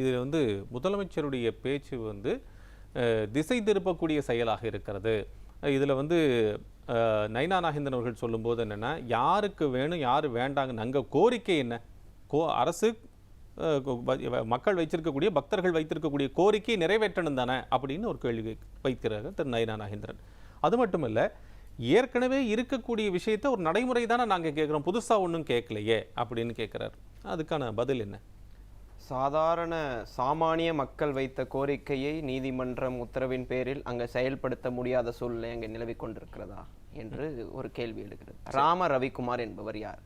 இதில் வந்து முதலமைச்சருடைய பேச்சு வந்து திசை திருப்பக்கூடிய செயலாக இருக்கிறது. இதில் வந்து நயனா நாகேந்திரன் அவர்கள் சொல்லும்போது என்னென்னா யாருக்கு வேணும் யார் வேண்டாங்கன்னு அங்கே கோரிக்கை என்ன? கோ அரசு மக்கள் வைத்திருக்கக்கூடிய பக்தர்கள் வைத்திருக்கக்கூடிய கோரிக்கை நிறைவேற்றணும் தானே? அப்படின்னு ஒரு கேள்வி வைக்கிறார்கள் திரு நயனா நாகேந்திரன். அது மட்டும் இல்லை ஏற்கனவே இருக்கக்கூடிய விஷயத்தை ஒரு நடைமுறை தானே நாங்கள் கேட்குறோம். புதுசாக ஒன்றும் கேட்கலையே அப்படின்னு கேட்குறாரு. அதுக்கான பதில் என்ன? சாதாரண சாமானிய மக்கள் வைத்த கோரிக்கையை நீதிமன்றம் உத்தரவின் பேரில் அங்க செயல்படுத்த முடியாத சூழ்நிலை அங்கே நிலவிக் கொண்டிருக்கிறதா என்று ஒரு கேள்வி எழுகிறது. ராம ரவிக்குமார் என்பவர் யார்?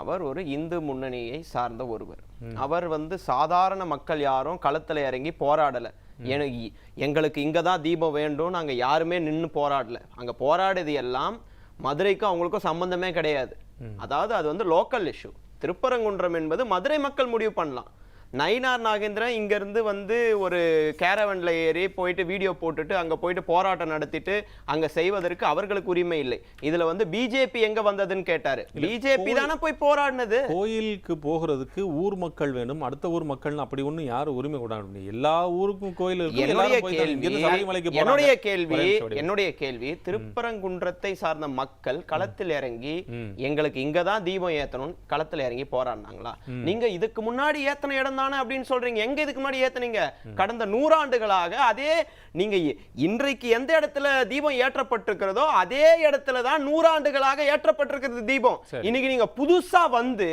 அவர் ஒரு இந்து முன்னணியை சார்ந்த ஒருவர். அவர் வந்து சாதாரண மக்கள் யாரும் களத்துல இறங்கி போராடல. எனக்கு எங்களுக்கு இங்க தான் தீபம் வேண்டும் நாங்க யாருமே நின்னு போராடல. அங்க போராடியது எல்லாம் மதுரைக்கும் அவங்களுக்கும் சம்பந்தமே கிடையாது. அதாவது அது வந்து லோக்கல் இஷ்யூ திருப்பரங்குன்றம் என்பது மதுரை மக்கள் முடிவு பண்ணலாம். நயினார் நாகேந்திரன் இங்க இருந்து வந்து ஒரு கேரவன்ல ஏறி போயிட்டு வீடியோ போட்டுட்டு அங்க போயிட்டு போராட்டம் நடத்திட்டு அங்க செய்வதற்கு அவர்களுக்கு உரிமை இல்லை. இதுல வந்து பிஜேபி எங்க வந்ததுன்னு கேட்டாரு. பிஜேபி தானே போய் போராடினது? கோயிலுக்கு போகிறதுக்கு ஊர் மக்கள் வேணும் அடுத்த ஊர் மக்கள்னு அப்படி ஒண்ணும் யாரும் உரிமை கொண்டாட எல்லா ஊருக்கும் கோயில் என்னுடைய கேள்வி இங்கிருந்து. என்னுடைய கேள்வி. என்னுடைய திருப்பரங்குன்றத்தை சார்ந்த மக்கள் களத்தில் இறங்கி எங்களுக்கு இங்க தான் தீபம் ஏத்தணும் களத்துல இறங்கி போராடினாங்களா? நீங்க இதுக்கு முன்னாடி ஏத்தன இடம் தானே அப்படின்னு சொல்றீங்க. எங்க இதுக்கு முன்னாடி ஏத்துனீங்க? கடந்த நூறாண்டுகளாக அதே நீங்க இன்றைக்கு எந்த இடத்துல தீபம் ஏற்றப்பட்டிருக்கிறதோ அதே இடத்துல தான் நூறாண்டுகளாக ஏற்றப்பட்டிருக்கிறது தீபம். இன்னைக்கு நீங்க புதுசா வந்து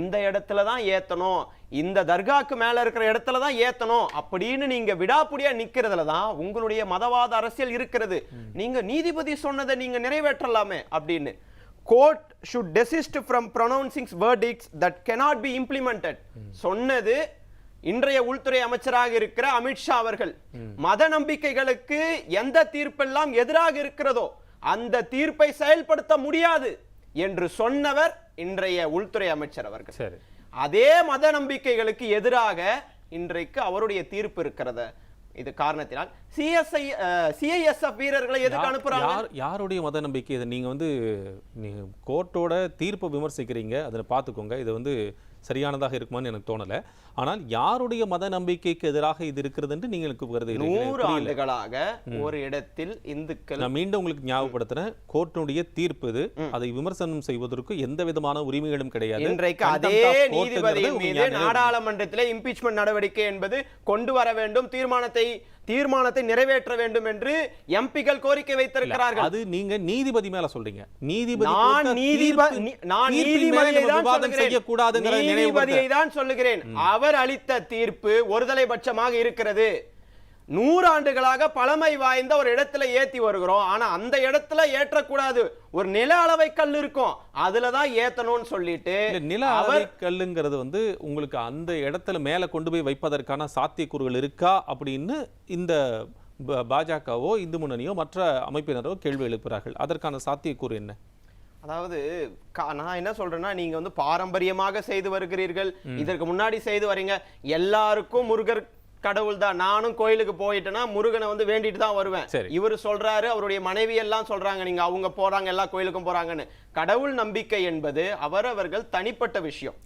இந்த இடத்துல தான் ஏத்தணும் இந்த தர்காக்கு மேல இருக்கிற இடத்துல தான் ஏத்தணும் அப்படின்னு நீங்க விடாப்புடியா நிக்கிறதுல தான் உங்களுடைய மதவாத அரசியல் இருக்கிறது. நீங்க நீதிபதி சொன்னதை நீங்க நிறைவேற்றலாமே அப்படின்னு. Court should desist from pronouncing verdicts that cannot be implemented. சொன்னது இன்றைய உள்துறை அமைச்சராக இருக்கிற அமித்ஷா அவர்கள். மத நம்பிக்கைகளுக்கு எந்த தீர்ப்பெல்லாம் எதிராக இருக்கிறதோ அந்த தீர்ப்பை செயல்படுத்த முடியாது என்று சொன்னவர் இன்றைய உள்துறை அமைச்சர் அவர்கள். அதே மத நம்பிக்கைகளுக்கு எதிராக இன்றைக்கு அவருடைய தீர்ப்பு இருக்கிறத. இது காரணத்தினால். சிஎஸ்ஐ சிஐஎஸ்எஃப் வீரர்களை எதுக்கு அனுப்புறாங்க? யார் யாருடைய மத நம்பிக்கை இது? நீங்க வந்து கோர்ட்டோட தீர்ப்பை விமர்சிக்கிறீங்க. அதை பார்த்துக்கோங்க. இது வந்து சரியானதாக இருக்குமான்னு எனக்கு தோணல. ஆனால் யாருடைய மத நம்பிக்கைக்கு எதிராக இது இருக்கிறது என்று கருதுகிறீங்க நூறு ஆண்டுகளாக ஒரு இடத்தில் இந்துக்கள் நான் மீண்டும் உங்களுக்கு ஞாபகப்படுத்துறேன். கோர்ட்டினுடைய தீர்ப்பு இது. அதை விமர்சனம் செய்வதற்கு எந்த விதமான உரிமைகளும் கிடையாது. இன்றைக்கு அதே மீது ஞாபகம் நாடாளுமன்றத்திலே இம்பீச்மெண்ட் நடவடிக்கை என்பது கொண்டு வர வேண்டும். தீர்மானத்தை தீர்மானத்தை நிறைவேற்ற வேண்டும் என்று எம்பிக்கள் கோரிக்கை வைத்திருக்கிறார்கள். அது நீங்க நீதிபதி மேல சொல்றீங்க. நீதிபதி நான் நீதிபதி நான் நீதிபதியை தான் நீதிபதியை தான் சொல்லுகிறேன். அவர் அளித்த தீர்ப்பு ஒருதலை பட்சமாக இருக்கிறது. நூறாண்டுகளாக பழமை வாய்ந்த ஒரு இடத்துல ஏத்தி வருகிறோம். ஆனா அந்த இடத்துல ஏற்றக்கூடாது. ஒரு நில அளவை கல் இருக்கும். அதுல தான் ஏத்தணும்னு சொல்லிட்டு நில அளவை கல்லுங்கிறது வந்து உங்களுக்கு அந்த இடத்துல மேல கொண்டு போய் வைப்பதற்கான சாத்தியக்கூறுகள் இருக்கா அப்படின்னு இந்த பாஜகவோ இந்து முன்னணியோ மற்ற அமைப்பினரோ கேள்வி எழுப்புகிறார்கள். அதற்கான சாத்தியக்கூறு என்ன? அதாவது நான் என்ன சொல்றேன்னா நீங்க வந்து பாரம்பரியமாக செய்து வருகிறீர்கள். இதற்கு முன்னாடி செய்து வரீங்க எல்லாருக்கும் முருகர் கடவுள் தான் நானும் கோயிலுக்கு போயிட்டேன்னா முருகனை வந்து வேண்டிட்டு தான் வருவேன். இவர் சொல்றாரு அவருடைய மனைவி எல்லாம் சொல்றாங்க நீங்க அவங்க போறாங்க எல்லா கோயிலுக்கும் போறாங்கன்னு. கடவுள் நம்பிக்கை என்பது அவரவர்கள் தனிப்பட்ட விஷயம்.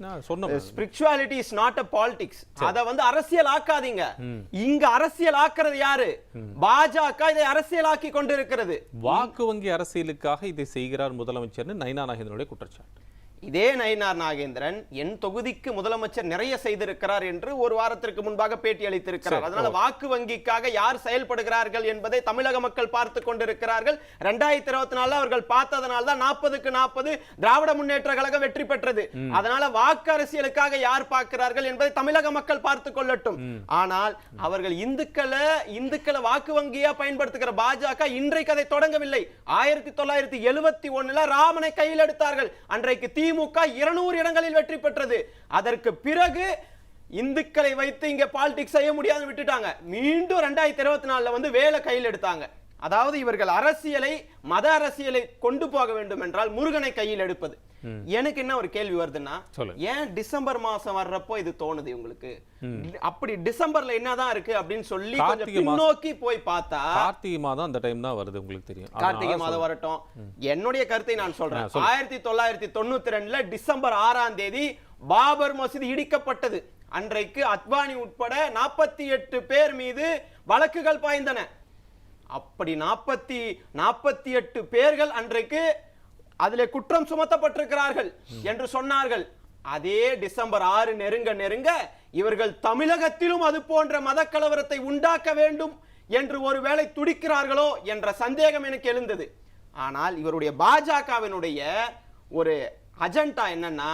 Spirituality is not a politics அத வந்து அரசியல் ஆக்காதீங்க. இங்க அரசியல் ஆக்குறது யாரு? பாஜக இதை அரசியலாக்கி கொண்டிருக்கிறது. வாக்கு வங்கி அரசியலுக்காக இதை செய்கிறார் முதலமைச்சர்னு நைனா நாகேந்திரனுடைய குற்றச்சாட்டு. இதே நயினார் நாகேந்திரன் என் தொகுதிக்கு முதலமைச்சர் நிறைய செய்திருக்கிறார் என்று ஒரு வாரத்திற்கு முன்பாக பேட்டி அளித்திருக்கிறார். அதனால வாக்கு வங்கிக்காக யார் செயல்படுகிறார்கள் என்பதை தமிழக மக்கள் பார்த்து கொண்டிருக்கிறார்கள். ரெண்டாயிரத்தி இருபத்தி நாலுல அவர்கள் பார்த்ததனால தான் நாற்பதுக்கு நாற்பது திராவிட முன்னேற்ற கழகம் வெற்றி பெற்றது. அதனால வாக்கு அரசியலுக்காக யார் பார்க்கிறார்கள் என்பதை தமிழக மக்கள் பார்த்து கொள்ளட்டும். ஆனால் அவர்கள் இந்துக்களை இந்துக்களை வாக்கு வங்கியா பயன்படுத்துகிற பாஜக இன்றைக்கு அதை தொடங்கவில்லை. ஆயிரத்தி தொள்ளாயிரத்தி எழுபத்தி ஒண்ணுல ராமனை கையில் எடுத்தார்கள். அன்றைக்கு திமுக இருநூறு இடங்களில் வெற்றி பெற்றது. அதற்கு பிறகு இந்துக்களை வைத்து இங்க பாலிடிக்ஸ் செய்ய முடியாதுன்னு விட்டுட்டாங்க. மீண்டும் ரெண்டாயிரத்தி இருபத்தி நாலுல வந்து வேலை கையில் எடுத்தாங்க. அதாவது இவர்கள் அரசியலை மத அரசியலை கொண்டு போக வேண்டும் என்றால் முருகனை கையில் எடுப்பது. எனக்கு என்ன ஒரு கேள்வி வருதுன்னா. ஏன் டிசம்பர் மாசம் வர்றப்போ இது தோணுது உங்களுக்கு அப்படி டிசம்பர்ல என்னதான் இருக்கு அப்படின்னு சொல்லி கொஞ்சம். பின்னோக்கி போய் பார்த்தா கார்த்திகை மாதம் அந்த டைம் தான் வருது உங்களுக்கு தெரியும். கார்த்திகை மாதம் வரட்டும். என்னுடைய கருத்தை நான் சொல்றேன். ஆயிரத்தி தொள்ளாயிரத்தி தொண்ணூத்தி ரெண்டுல டிசம்பர் ஆறாம் தேதி பாபர் மசூதி இடிக்கப்பட்டது. அன்றைக்கு அத்வானி உட்பட நாற்பத்தி எட்டு பேர் மீது வழக்குகள் பாய்ந்தன. அப்படி நாற்பத்தி நாற்பத்தி எட்டு பேர்கள் அன்றைக்கு அதில் குற்றம் சுமத்தப்பட்டிருக்கிறார்கள் என்று சொன்னார்கள். அதே டிசம்பர் ஆறு நெருங்க நெருங்க இவர்கள் தமிழகத்திலும் அது போன்ற மத கலவரத்தை உண்டாக்க வேண்டும் என்று ஒருவேளை துடிக்கிறார்களோ என்ற சந்தேகம் எனக்கு எழுந்தது. ஆனால் இவருடைய பாஜகவினுடைய ஒரு அஜெண்டா என்னன்னா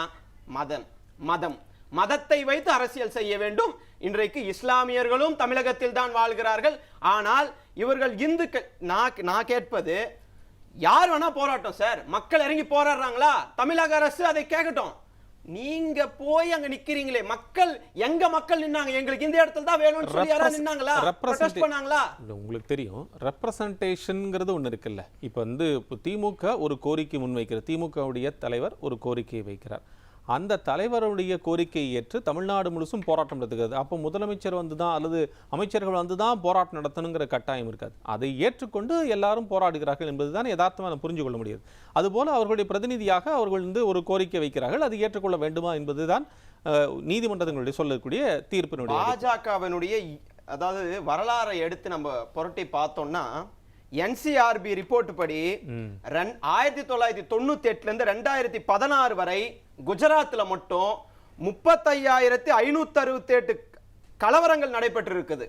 மதம் மதம். மதத்தை வைத்து அரசியல் செய்ய வேண்டும். இன்றைக்கு இஸ்லாமியர்களும் தமிழகத்தில் தான் வாழ்கிறார்கள். ஆனால் இவர்கள் இந்துக்கள் நான் நான் கேட்பது யார் வேணா போராட்டம் சார்? மக்கள் இறங்கி போராடுறாங்களா? தமிழக அரசு அதை கேட்கட்டும். நீங்க போய் அங்க நிக்கிறீங்களே மக்கள் எங்க மக்கள் நின்னாங்க? எங்களுக்கு இந்த இடத்துல தான் வேணும்னு சொல்லி யாராவது நின்னாங்களா? protest பண்ணாங்களா? உங்களுக்கு தெரியும். ரெப்ரசன்டேஷன்ங்கிறது ஒன்று இருக்குல்ல. இப்போ வந்து திமுக ஒரு கோரிக்கை முன்வைக்கிறது திமுகவுடைய தலைவர் ஒரு கோரிக்கையை வைக்கிறார். அந்த தலைவருடைய கோரிக்கையை ஏற்று தமிழ்நாடு முழுசும் போராட்டம் நடத்துகிறது. அப்போ முதலமைச்சர் வந்து தான் அல்லது அமைச்சர்கள் வந்து தான் போராட்டம் நடத்தணுங்கிற கட்டாயம் இருக்காது. அதை ஏற்றுக்கொண்டு எல்லாரும் போராடுகிறார்கள் என்பது தான் யதார்த்தமாக புரிஞ்சு கொள்ள முடியாது. அதுபோல் அவர்களுடைய பிரதிநிதியாக அவர்கள் வந்து ஒரு கோரிக்கை வைக்கிறார்கள். அது ஏற்றுக்கொள்ள வேண்டுமா என்பதுதான் தான் நீதிமன்றங்களுடைய சொல்லக்கூடிய தீர்ப்பினுடைய பாஜகவினுடைய அதாவது வரலாறை எடுத்து நம்ம புரட்டி பார்த்தோம்னா என்சிஆர்பி ரிப்போர்ட் படி ஆயிரத்தி தொள்ளாயிரத்தி தொண்ணூத்தி எட்டுல இருந்து ரெண்டாயிரத்தி பதினாறு வரை குஜராத்ல மட்டும் முப்பத்தையாயிரத்தி ஐநூத்தி அறுபத்தி எட்டு கலவரங்கள் நடைபெற்று இருக்குது.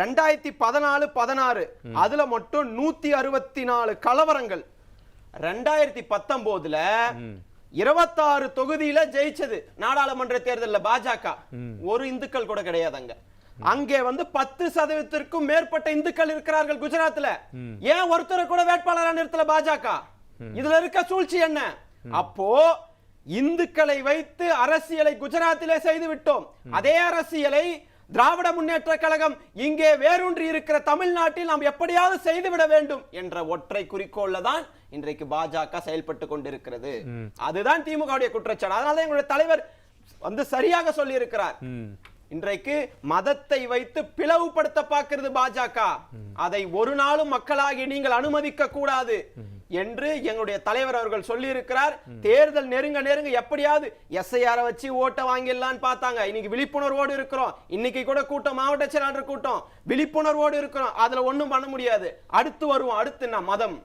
ரெண்டாயிரத்தி பதினாலு பதினாறு. அதுல மட்டும் நூத்தி அறுபத்தி நாலு கலவரங்கள். ரெண்டாயிரத்தி பத்தொன்பதுல இருபத்தாறு தொகுதியில ஜெயிச்சது நாடாளுமன்ற தேர்தல்ல பாஜக. ஒரு இந்துக்கள் கூட கிடையாது அங்க வந்து பத்து சதவீதத்திற்கும் மேற்பட்ட இந்துக்கள் இருக்கிறார்கள் குஜராத்ல. ஏன் ஒருத்தரை கூட வேட்பாளரா நிறுத்தல பாஜக? இதுல இருக்க சூழ்ச்சி என்ன? அப்போ இந்துக்களை வைத்து அரசியலை குஜராத்திலே செய்து விட்டோம். அதே அரசியலை திராவிட முன்னேற்ற கழகம் இங்கே வேரூன்றி இருக்கிற தமிழ்நாட்டில் நாம் எப்படியாவது செய்துவிட வேண்டும் என்ற ஒற்றை குறிக்கோள்ல தான் இன்றைக்கு பாஜக செயல்பட்டு கொண்டிருக்கிறது. அதுதான் திமுகவுடைய குற்றச்சாட்டு. அதனால எங்களுடைய தலைவர் வந்து சரியாக சொல்லி இருக்கிறார் இன்றைக்கு மதத்தை வைத்து பிளவுபடுத்த பார்க்கிறது பாஜக. அதை ஒரு நாளும் மக்களாகி நீங்கள் அனுமதிக்க கூடாது என்று எங்களுடைய தலைவர் அவர்கள் சொல்லி இருக்கிறார் தேர்தல் நெருங்க நெருங்க எப்படியாவது எஸ்ஐஆர் வச்சு ஓட்ட வாங்கிடலாம்னு பார்த்தாங்க. இன்னைக்கு விழிப்புணர்வோடு இருக்கிறோம். இன்னைக்கு கூட கூட்டம் மாவட்ட செயலாளர் கூட்டம். விழிப்புணர்வோடு இருக்கிறோம். அதுல ஒன்றும் பண்ண முடியாது. அடுத்து வருவோம். அடுத்து என்ன? மதம்.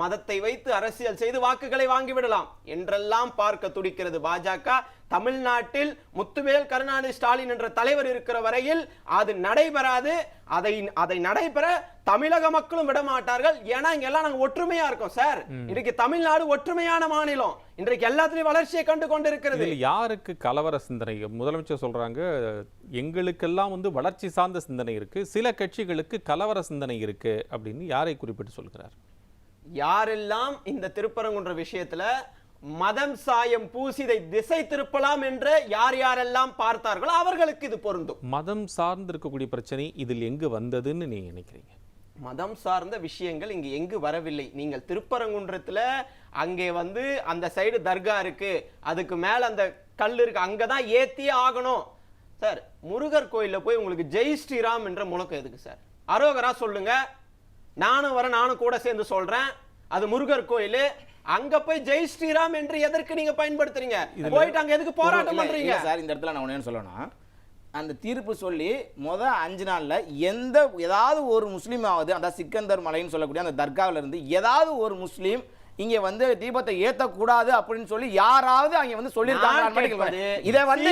மதத்தை வைத்து அரசியல் செய்து வாக்குகளை வாங்கிவிடலாம் என்றெல்லாம் பார்க்க துடிக்கிறது பாஜக. தமிழ்நாட்டில் முத்துவேல் கருணாநிதி ஸ்டாலின் என்ற தலைவர் இருக்கிற வரையில் அது நடைபெறாது. அதை அதை நடைபெற தமிழக மக்களும் விட மாட்டார்கள் ஏன்னா இங்க எல்லாம் நாங்க ஒற்றுமையா இருக்கோம் சார். இன்றைக்கு தமிழ்நாடு ஒற்றுமையான மாநிலம். இன்றைக்கு எல்லாத்துலயும் வளர்ச்சியை கண்டு கொண்டிருக்கிறது. இதில் யாருக்கு கலவர சிந்தனை? முதலமைச்சர் சொல்றாங்க எங்களுக்கெல்லாம் வந்து வளர்ச்சி சார்ந்த சிந்தனை இருக்கு. சில கட்சிகளுக்கு கலவர சிந்தனை இருக்கு அப்படின்னு யாரை குறிப்பிட்டு சொல்கிறார்? யாரெல்லாம் இந்த திருப்பரங்குன்ற விஷயத்துல மதம் சாயம் பூசி இதை திசை திருப்பலாம் என்று யார் யாரெல்லாம் பார்த்தார்களோ அவர்களுக்கு இது பொருந்தும். மதம் சார்ந்து இருக்கக்கூடிய பிரச்சனை இதில் எங்கு வந்ததுன்னு நீங்க நினைக்கிறீங்க? மதம் சார்ந்த விஷயங்கள் இங்க எங்கு வரவில்லை. நீங்கள் திருப்பரங்குன்றத்துல அங்கே வந்து அந்த சைடு தர்கா இருக்கு. அதுக்கு மேல அந்த கல் இருக்கு. அங்கதான் ஏத்தியே ஆகணும். சார் முருகர் கோயில்ல போய் உங்களுக்கு ஜெய் ஸ்ரீராம் என்ற முழக்கம் எதுக்கு சார்? அரோகரா சொல்லுங்க. நானும் வர நானும் கூட சேர்ந்து சொல்றேன். அது முருகர் கோயில். அங்க போய் ஜெய் ஸ்ரீராம் என்று எதற்கு நீங்க பயன்படுத்துறீங்க? போயிட்டு அங்க எதுக்கு போராட்டம் பண்றீங்க? சார் இந்த இடத்துல நான் ஒண்ணு சொல்லணும் அந்த தீர்ப்பு சொல்லி முத அஞ்சு நாள்ல எந்த ஏதாவது ஒரு முஸ்லீம் ஆகுது அந்த சிக்கந்தர் மலைன்னு சொல்லக்கூடிய அந்த தர்காவில இருந்து ஏதாவது ஒரு முஸ்லீம் இங்க வந்து தீபத்தை ஏத்தக்கூடாது அப்படின்னு சொல்லி யாராவது அங்க வந்து சொல்லியிருக்காங்க இதை வந்து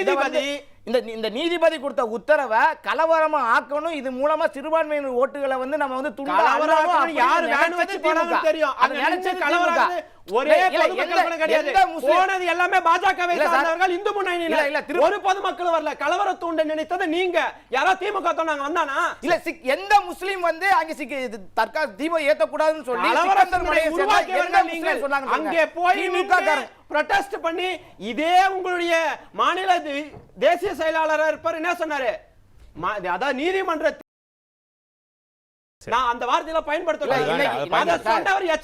இதை வந்து இந்த இந்த நீதிபதி கொடுத்த உத்தரவை கலவரமா ஆக்கணும். இது மூலமா சிறுபான்மையினர் ஓட்டுகளை வந்து நம்ம வந்து துண்டா கலவரம் அள்ளணும் ஆக்கணும் அப்படின்னு யாரு வேணும் வச்சு திமுக. தெரியும் அது நினைச்ச கலவரம். ஒரே கிடையாது. எல்லாமே பாஜகவை. சார்ந்தவர்கள் இந்து முன்னணியில. இல்ல, ஒரு பொதுமக்கள் வரல. கலவர தூண்ட நினைத்தது நீங்க. யாரோ திமுக தோணாங்க வந்தானா? இல்ல எந்த முஸ்லீம் வந்து அங்க தற்கா தீபம் சொல்லி முஸ்லீம் நீங்கள். சொன்னாங்கன்னு அங்கே. போய் திமுக ப்ரொடெஸ்ட் பண்ணி இதே உங்களுடைய மாநில தேசிய செயலாளரா இருப்பார். என்ன சொன்னாரு? அதான் நீதிமன்ற நான் அந்த வார்த்தையில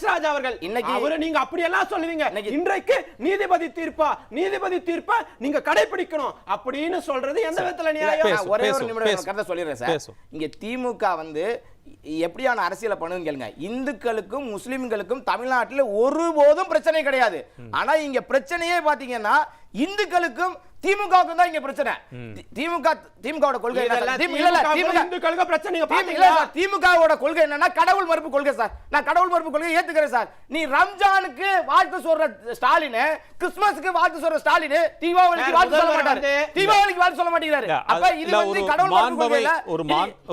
ராஜா அவர்கள். இன்னைக்கு- அவரு நீங்க அப்படியெல்லாம் சொல்லுவீங்க. இன்னைக்கு- இன்றைக்கு நீதிபதி தீர்ப்பா? நீதிபதி தீர்ப்பா நீங்க கடைபிடிக்கணும் அப்படின்னு சொல்றது எந்த விதத்துல நியாயம்? ஒரே ஒரு நிமிடம். கருத்தை சொல்லிடுறேன் சார். இங்க திமுக வந்து எப்படியான அரசியலை பண்ணுன்னு கேளுங்க. இந்துக்களுக்கும் முஸ்லிம்களுக்கும் தமிழ்நாட்டில் ஒருபோதும் பிரச்சனை கிடையாது. ஆனா இங்க பிரச்சனையே பாத்தீங்கன்னா இந்துக்களுக்கும் திமுகவுக்கும் தான் இங்க பிரச்சனை. திமுக திமுகவோட கொள்கை திமுகவோட கொள்கை என்னன்னா கடவுள் மறுப்பு கொள்கை சார். நான் கடவுள் மறுப்பு கொள்கை ஏத்துக்கிறேன் சார். நீ ரம்ஜானுக்கு வாழ்த்து சொல்ற ஸ்டாலின் கிறிஸ்துமஸ்க்கு வாழ்த்து சொல்ற ஸ்டாலின் தீபாவளிக்கு வாழ்த்து சொல்ல மாட்டாரு. தீபாவளிக்கு வாழ்த்து சொல்ல மாட்டேங்கிறாரு. அப்ப இது வந்து கடவுள் மறுப்பு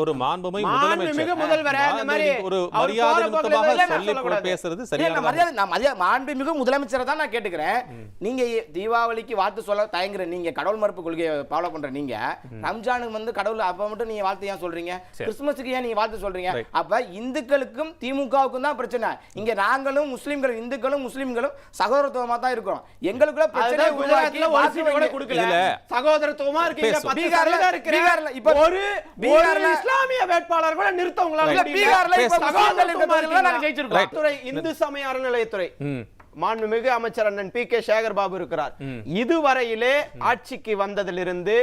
ஒரு மாண்புமை முதலமைச்சர். முதல்வரே, இந்த மாதிரி ஒரு அவர் மரியாதை போற நிமித்தமாக போக்குல எல்லாம் சொல்லி சொல்லக்கூடாது. பேசுறது இல்ல, சரியான நான் மரியாதை நான் மரியாதை மாண்புமிகு முதலமைச்சரை தான் நான் கேட்டுக்கிறேன். நீங்க ஏ- தீபாவளிக்கு வாழ்த்து சொல்ல தயங்குற நீங்க கடவுள் மறுப்பு கொள்கையை ஃபாலோ பண்ற நீங்க ரம்ஜானுக்கு வந்து கடவுள் அப்ப மட்டும் நீங்க வாழ்த்து ஏன் சொல்றீங்க? கிறிஸ்துமஸுக்கு ஏன் நீங்க வாழ்த்து சொல்றீங்க. அப்ப இந்துக்களுக்கும் திமுகவுக்கும் தான் பிரச்சனை. இங்க நாங்களும் முஸ்லிம்களும் இந்துக்களும் முஸ்லிம்களும் சகோதரத்துவமா தான் இருக்கிறோம். எங்களுக்குள்ள பிரச்சனை குஜராத்ல கூட கொடுக்கல. சகோதரத்துவமா இருக்கீங்க. பத்து பீகார்ல- இப்ப- ஒரு பீகார்ல- இஸ்லாமிய வேட்பாளர் கூட நிறுத்த உங்களால. பீகார்ல இப்ப நாங்க? ஜெயிச்சிருக்கோம். துறை இந்து சமய அறநிலையத்துறை. ம். மாண்புமிகு அமைச்சர் அண்ணன் பி கே சேகர் பாபு இருக்கிறார் இதுவரையிலே ஆட்சிக்கு வந்ததிலிருந்து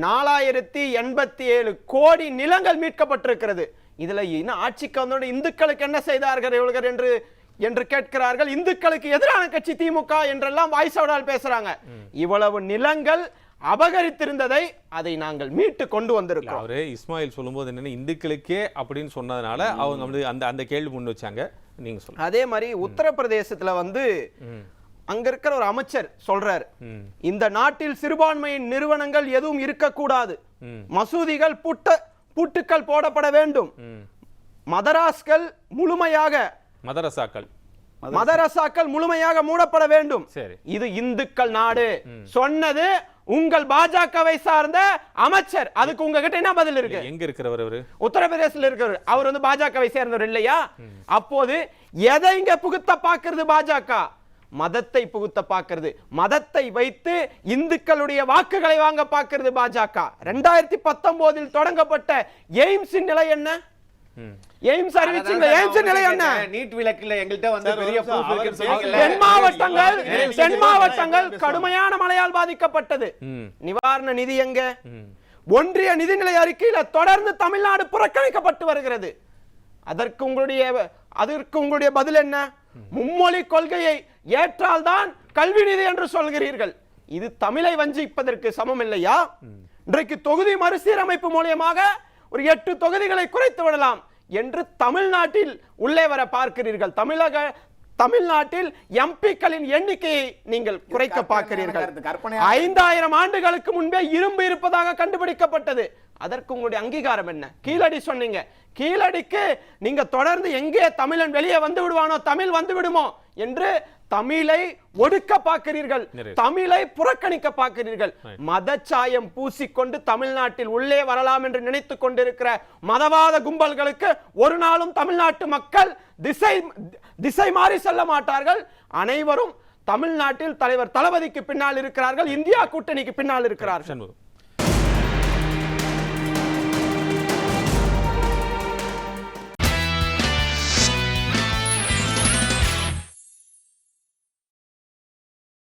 நாலாயிரத்தி எண்பத்தி ஏழு கோடி நிலங்கள் மீட்கப்பட்டிருக்கிறது. இதுல இன்னும் ஆட்சிக்கு வந்தோட இந்துக்களுக்கு என்ன செய்தார்கள் இவர்கள் என்று என்று கேட்கிறார்கள். இந்துக்களுக்கு எதிரான கட்சி திமுக என்றெல்லாம் வாய்ஸோடால் பேசுறாங்க. இவ்வளவு நிலங்கள் அபகரித்திருந்ததை அதை நாங்கள் மீட்டு கொண்டு இல்ல, வந்திருக்கிறோம். அவரு இஸ்மாயில் சொல்லும்போது என்னன்னா இந்துக்களுக்கே அப்படின்னு சொன்னதுனால அவங்க வந்து அந்த அந்த கேள்வி முன் வச்சாங்க. நீங்க சொல்லுங்க. அதே மாதிரி உத்தரப்பிரதேசத்துல வந்து அங்க இருக்கிற ஒரு அமைச்சர் சொல்றாரு. இந்த நாட்டில் சிறுபான்மையின் நிறுவனங்கள் எதுவும் இருக்கக்கூடாது. மசூதிகள் புட்ட பூட்டுக்கள் போடப்பட வேண்டும். மதராஸ்கள் முழுமையாக மதரசாக்கள். மதரசாக்கள் முழுமையாக மூடப்பட வேண்டும். சரி. இது இந்துக்கள் நாடு. சொன்னது உங்கள் பாஜகவை சார்ந்த அமைச்சர். அதுக்கு உங்ககிட்ட என்ன பதில் இருக்கு? எங்க இருக்கிறவர் அவரு? உத்தரப்பிரதேசல இருக்கிறவர். அவர் வந்து பாஜகவை சேர்ந்தவர் இல்லையா? அப்போது எதை இங்க புகுத்த பாக்குறது பாஜக? மதத்தை புகுத்த பாக்குறது மதத்தை வைத்து இந்துக்களுடைய வாக்குகளை வாங்க பாக்குறது பாஜக. ரெண்டாயிரத்தி பத்தொன்பதில் தொடங்கப்பட்ட எய்ம்ஸின் நிலை என்ன. எய்ம்ஸ் அறிவிச்சுங்க. எய்ம்ஸ் நிலை என்ன? நீட் விளக்குல எங்கள்கிட்ட வந்து பெரிய. தென் மாவட்டங்கள் தென் மாவட்டங்கள் கடுமையான மழையால் பாதிக்கப்பட்டது. நிவாரண நிதி எங்க. ஒன்றிய நிதிநிலை அறிக்கையில தொடர்ந்து தமிழ்நாடு புறக்கணிக்கப்பட்டு வருகிறது. அதற்கு உங்களுடைய அதற்கு உங்களுடைய பதில் என்ன? மும்மொழி கொள்கையை ஏற்றால்தான் கல்வி நிதி என்று சொல்கிறீர்கள். இது தமிழை வஞ்சிப்பதற்கு சமம் இல்லையா? இன்றைக்கு தொகுதி மறுசீரமைப்பு மூலியமாக ஒரு எட்டு தொகுதிகளை குறைத்து விடலாம். என்று தமிழ்நாட்டில் உள்ளே வர பார்க்கிறீர்கள். தமிழக தமிழ்நாட்டில் எம்பிக்களின் எண்ணிக்கையை நீங்கள் குறைக்க பார்க்கிறீர்கள். ஐந்தாயிரம் ஆண்டுகளுக்கு முன்பே இரும்பு இருப்பதாக கண்டுபிடிக்கப்பட்டது. அதற்கு உங்களுடைய அங்கீகாரம் என்ன? கீழடி சொன்னீங்க. கீழடிக்கு நீங்க தொடர்ந்து எங்கே தமிழன் வெளியே வந்து விடுவானோ தமிழ் வந்து விடுமோ என்று தமிழை ஒடுக்க பார்க்கிறீர்கள். தமிழை புறக்கணிக்க பார்க்கிறீர்கள். மதச்சாயம் பூசிக்கொண்டு தமிழ்நாட்டில் உள்ளே வரலாம் என்று நினைத்துக் கொண்டிருக்கிற மதவாத கும்பல்களுக்கு ஒரு நாளும் தமிழ்நாட்டு மக்கள் திசை திசை மாறி செல்ல மாட்டார்கள். அனைவரும் தமிழ்நாட்டில் தலைவர் தளபதிக்கு பின்னால் இருக்கிறார்கள். இந்தியா கூட்டணிக்கு பின்னால் இருக்கிறார்கள்.